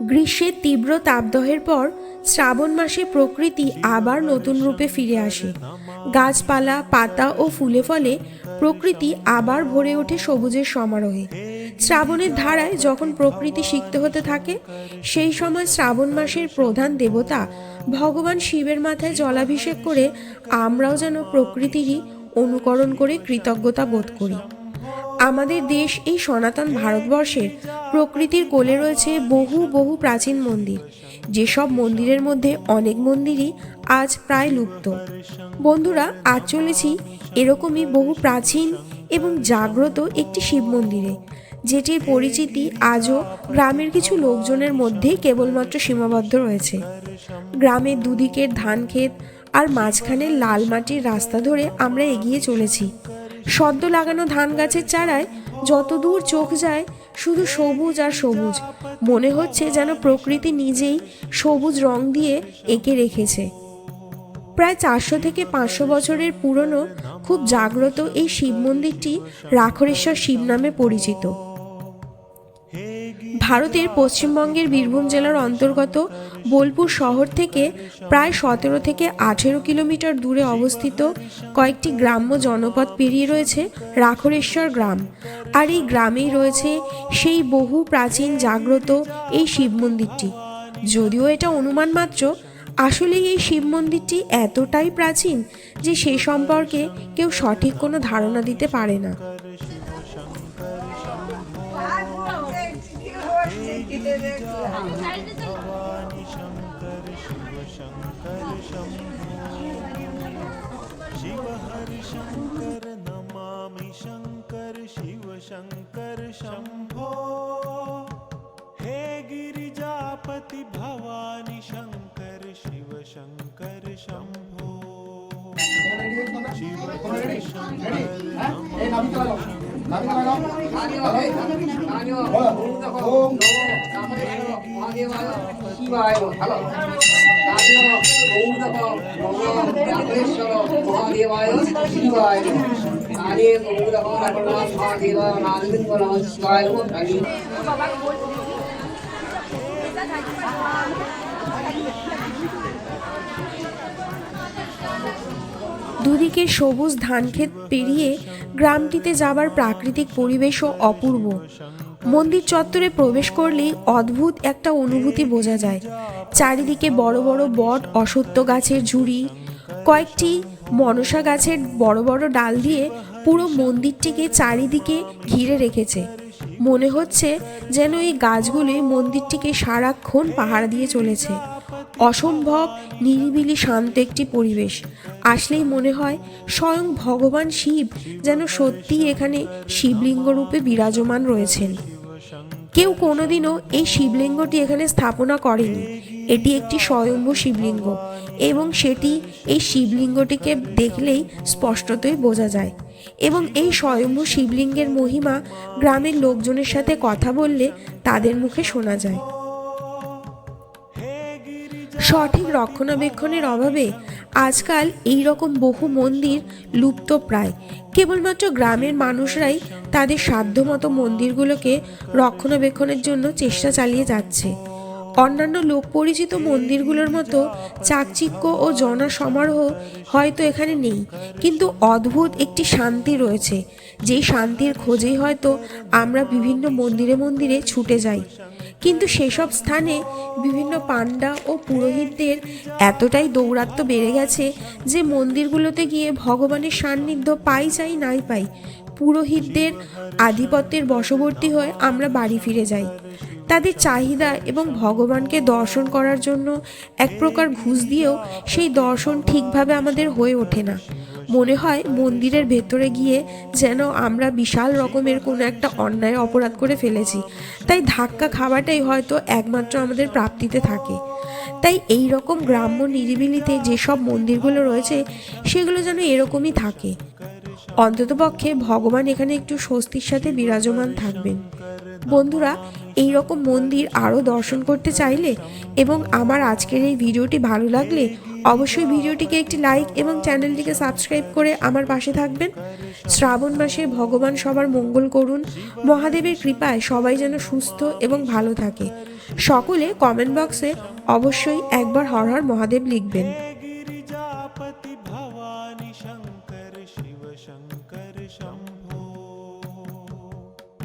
গ্রীষ্মের তীব্র তাপদহের পর শ্রাবণ মাসে প্রকৃতি আবার নতুন রূপে ফিরে আসে। গাছপালা, পাতা ও ফুলে ফলে প্রকৃতি আবার ভরে ওঠে সবুজের সমারোহে। শ্রাবণের ধারায় যখন প্রকৃতি সিক্ত হতে থাকে, সেই সময় শ্রাবণ মাসের প্রধান দেবতা ভগবান শিবের মাথায় জলাভিষেক করে আমরাও যেন প্রকৃতিরই অনুকরণ করে কৃতজ্ঞতা বোধ করি। আমাদের দেশ এই সনাতন ভারতবর্ষের প্রকৃতির কোলে রয়েছে বহু বহু প্রাচীন মন্দির। যেসব মন্দিরের মধ্যে অনেক মন্দিরই আজ প্রায় লুপ্ত। বন্ধুরা, আজ চলেছি এরকমই বহু প্রাচীন এবং জাগ্রত একটি শিব মন্দিরে। যেটির পরিচিতি আজও গ্রামের কিছু লোকজনের মধ্যেই কেবলমাত্র সীমাবদ্ধ রয়েছে। গ্রামের দুদিকের ধান ক্ষেত আর মাঝখানে লাল মাটির রাস্তা ধরে আমরা এগিয়ে চলেছি। সদ্য লাগানো ধান গাছের চারায় যত দূর চোখ যায়, শুধু সবুজ আর সবুজ। মনে হচ্ছে যেন প্রকৃতি নিজেই সবুজ রং দিয়ে এঁকে রেখেছে। প্রায় চারশো থেকে পাঁচশো বছরের পুরনো, খুব জাগ্রত এই শিব মন্দিরটি রাখরেশ্বর শিব নামে পরিচিত। ভারতের পশ্চিমবঙ্গের বীরভূম জেলার অন্তর্গত বোলপুর শহর থেকে প্রায় সতেরো থেকে আঠেরো কিলোমিটার দূরে অবস্থিত কয়েকটি গ্রাম্য জনপদ পেরিয়ে রয়েছে রাখরেশ্বর গ্রাম। আর এই গ্রামেই রয়েছে সেই বহু প্রাচীন জাগ্রত এই শিব মন্দিরটি। যদিও এটা অনুমান মাত্র আসলে এই শিব মন্দিরটি এতটাই প্রাচীন যে সে সম্পর্কে কেউ সঠিক কোনো ধারণা দিতে পারে না। भवानि शंकर शिव शंकर शंभो शिव हरि शङ्कर नमामि शङ्कर शिव शंकर शंभो हे गिरिजापति भवानी शंकर शिव शंकर शंभो शिव शंकर দুদিকে সবুজ ধানক্ষেত পেরিয়ে গ্রামটিতে যাবার প্রাকৃতিক পরিবেশও অপূর্ব। মন্দির চত্বরে প্রবেশ করলেই অদ্ভুত একটা অনুভূতি বোঝা যায়। চারিদিকে বড় বড় বট, অসত্য গাছের ঝুড়ি, কয়েকটি মনসা গাছের বড় বড় ডাল দিয়ে পুরো মন্দিরটিকে চারিদিকে ঘিরে রেখেছে। মনে হচ্ছে যেন এই গাছগুলোই মন্দিরটিকে সারাক্ষণ পাহারা দিয়ে চলেছে। অসম্ভব নিরিবিলি শান্ত একটি পরিবেশ। আসলেই মনে হয় স্বয়ং ভগবান শিব যেন সত্যিই এখানে শিবলিঙ্গ রূপে বিরাজমান রয়েছেন। কেউ কোনোদিনও এই শিবলিঙ্গটি এখানে স্থাপনা করেনি। এটি একটি স্বয়ম্ভু শিবলিঙ্গ এবং সেটি এই শিবলিঙ্গটিকে দেখলেই স্পষ্টতই বোঝা যায়। এবং এই স্বয়ম্ভু শিবলিঙ্গের মহিমা গ্রামের লোকজনের সাথে কথা বললে তাদের মুখে শোনা যায়। সঠিক রক্ষণাবেক্ষণের অভাবে আজকাল এই রকম বহু মন্দির লুপ্ত প্রায়। কেবলমাত্র গ্রামের মানুষরাই তাদের সাধ্যমতো মন্দিরগুলোকে রক্ষণাবেক্ষণের জন্য চেষ্টা চালিয়ে যাচ্ছে। অন্যান্য লোক পরিচিত মন্দিরগুলোর মতো চাকচিক্য ও জনা সমারোহ হয়তো এখানে নেই। কিন্তু অদ্ভুত একটি শান্তি রয়েছে। যেই শান্তির খোঁজেই হয়তো আমরা বিভিন্ন মন্দিরে মন্দিরে ছুটে যাই। কিন্তু সেসব স্থানে বিভিন্ন পাণ্ডা ও পুরোহিতদের এতটাই দৌরাত্ম্য বেড়ে গেছে যে মন্দিরগুলোতে গিয়ে ভগবানের সান্নিধ্য পাই চাই নাই পাই, পুরোহিতদের আধিপত্যের বশবর্তী হয়ে আমরা বাড়ি ফিরে যাই। তাদের চাহিদা এবং ভগবানকে দর্শন করার জন্য এক প্রকার ঘুষ দিয়েও সেই দর্শন ঠিকভাবে আমাদের হয়ে ওঠে না। মনে হয় মন্দিরের ভেতরে গিয়ে যেন আমরা বিশাল রকমের কোনো একটা অন্যায় অপরাধ করে ফেলেছি। তাই ধাক্কা খাওয়াটাই হয়তো একমাত্র আমাদের প্রাপ্তিতে থাকে। তাই এই রকম গ্রাম্য নিরিবিলিতে যেসব মন্দিরগুলো রয়েছে, সেগুলো যেন এরকমই থাকে। অন্ততপক্ষে ভগবান এখানে একটু স্বস্তির সাথে বিরাজমান থাকবেন। বন্ধুরা এই রকম মন্দির আরও দর্শন করতে চাইলে এবং আমার আজকের এই ভিডিওটি ভালো লাগলে অবশ্যই ভিডিওটিকে একটি লাইক এবং চ্যানেলটিকে সাবস্ক্রাইব করে আমার পাশে থাকবেন। শ্রাবণ মাসে ভগবান সবার মঙ্গল করুন, মহাদেবের কৃপায় সবাই যেন সুস্থ এবং ভালো থাকে। সকলে কমেন্ট বক্সে অবশ্যই একবার হর হর মহাদেব লিখবেন।